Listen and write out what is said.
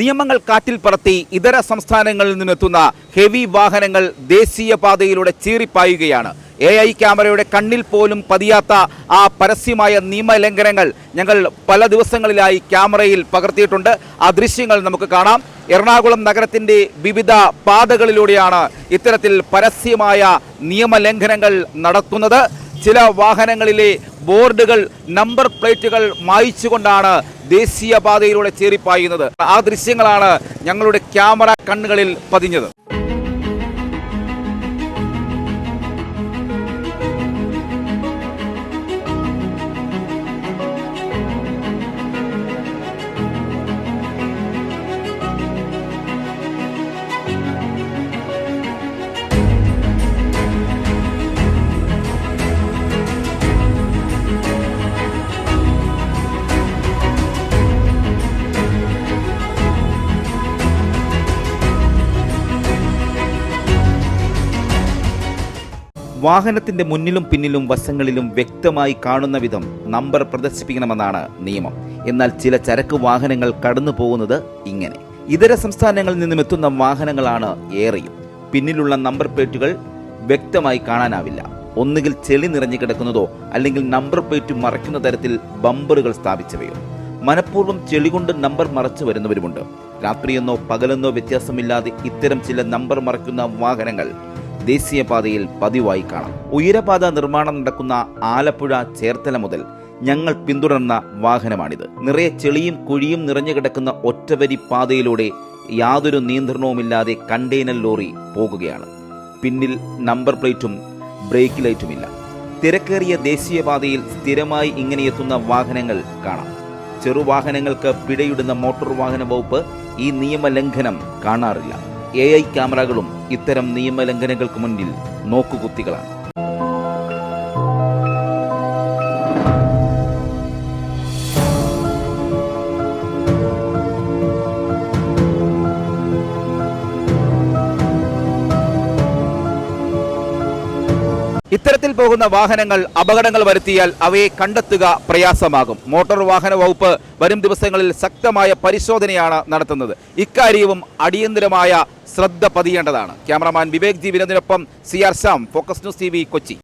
നിയമങ്ങൾ കാറ്റിൽ പറത്തി ഇതര സംസ്ഥാനങ്ങളിൽ നിന്നെത്തുന്ന ഹെവി വാഹനങ്ങൾ ദേശീയപാതയിലൂടെ ചീറിപ്പായുകയാണ്. എ ഐ ക്യാമറയുടെ കണ്ണിൽ പോലും പതിയാത്ത ആ പരസ്യമായ നിയമലംഘനങ്ങൾ ഞങ്ങൾ പല ദിവസങ്ങളിലായി ക്യാമറയിൽ പകർത്തിയിട്ടുണ്ട്. ആ ദൃശ്യങ്ങൾ നമുക്ക് കാണാം. എറണാകുളം നഗരത്തിന്റെ വിവിധ പാതകളിലൂടെയാണ് ഇത്തരത്തിൽ പരസ്യമായ നിയമലംഘനങ്ങൾ നടത്തുന്നത്. ചില വാഹനങ്ങളിലെ ബോർഡുകൾ നമ്പർ പ്ലേറ്റുകൾ മായ്ച്ചുകൊണ്ടാണ് ദേശീയപാതയിലൂടെ ചേറിപ്പായുന്നത്. ആ ദൃശ്യങ്ങളാണ് ഞങ്ങളുടെ ക്യാമറ കണ്ണുകളിൽ പതിഞ്ഞത്. വാഹനത്തിന്റെ മുന്നിലും പിന്നിലും വശങ്ങളിലും വ്യക്തമായി കാണുന്ന വിധം നമ്പർ പ്രദർശിപ്പിക്കണമെന്നാണ് നിയമം. എന്നാൽ ചില ചരക്ക് വാഹനങ്ങൾ കടന്നു പോകുന്നത് ഇങ്ങനെ. ഇതര സംസ്ഥാനങ്ങളിൽ നിന്നും എത്തുന്ന വാഹനങ്ങളാണ് ഏറെയും. പിന്നിലുള്ള നമ്പർ പ്ലേറ്റുകൾ വ്യക്തമായി കാണാനാവില്ല. ഒന്നുകിൽ ചെളി നിറഞ്ഞു കിടക്കുന്നതോ അല്ലെങ്കിൽ നമ്പർ പ്ലേറ്റ് മറയ്ക്കുന്ന തരത്തിൽ ബമ്പറുകൾ സ്ഥാപിച്ചവയോ. മനഃപൂർവം ചെളി കൊണ്ട് നമ്പർ മറച്ചു വരുന്നവരുമുണ്ട്. രാത്രിയെന്നോ പകലെന്നോ വ്യത്യാസമില്ലാതെ ഇത്തരം ചില നമ്പർ മറയ്ക്കുന്ന വാഹനങ്ങൾ ദേശീയപാതയിൽ പതിവായി കാണാം. ഉയരപാത നിർമ്മാണം നടക്കുന്ന ആലപ്പുഴ ചേർത്തല മുതൽ ഞങ്ങൾ പിന്തുടർന്ന വാഹനമാണിത്. നിറയെ ചെളിയും കുഴിയും നിറഞ്ഞു കിടക്കുന്ന ഒറ്റവരി പാതയിലൂടെ യാതൊരു നിയന്ത്രണവുമില്ലാതെ കണ്ടെയ്നർ ലോറി പോകുകയാണ്. പിന്നിൽ നമ്പർ പ്ലേറ്റും ബ്രേക്ക് ലൈറ്റുമില്ല. തിരക്കേറിയ ദേശീയപാതയിൽ സ്ഥിരമായി ഇങ്ങനെ എത്തുന്ന വാഹനങ്ങൾ കാണാം. ചെറുവാഹനങ്ങൾക്ക് പിഴയിടുന്ന മോട്ടോർ വാഹന വകുപ്പ് ഈ നിയമലംഘനം കാണാറില്ല. എ ഐ ക്യാമറകളും ഇത്തരം നിയമലംഘനങ്ങൾക്ക് മുന്നിൽ നോക്കുകുത്തികളാണ്. ഇത്തരത്തിൽ പോകുന്ന വാഹനങ്ങൾ അപകടങ്ങൾ വരുത്തിയാൽ അവയെ കണ്ടെത്തുക പ്രയാസമാകും. മോട്ടോർ വാഹന വകുപ്പ് വരും ദിവസങ്ങളിൽ ശക്തമായ പരിശോധനയാണ് നടത്തുന്നത്. ഇക്കാര്യവും അടിയന്തരമായ ശ്രദ്ധ പതിയേണ്ടതാണ്. Cameraman Vivek G വിനോദിനൊപ്പം C R Shyam focus news T Kochi.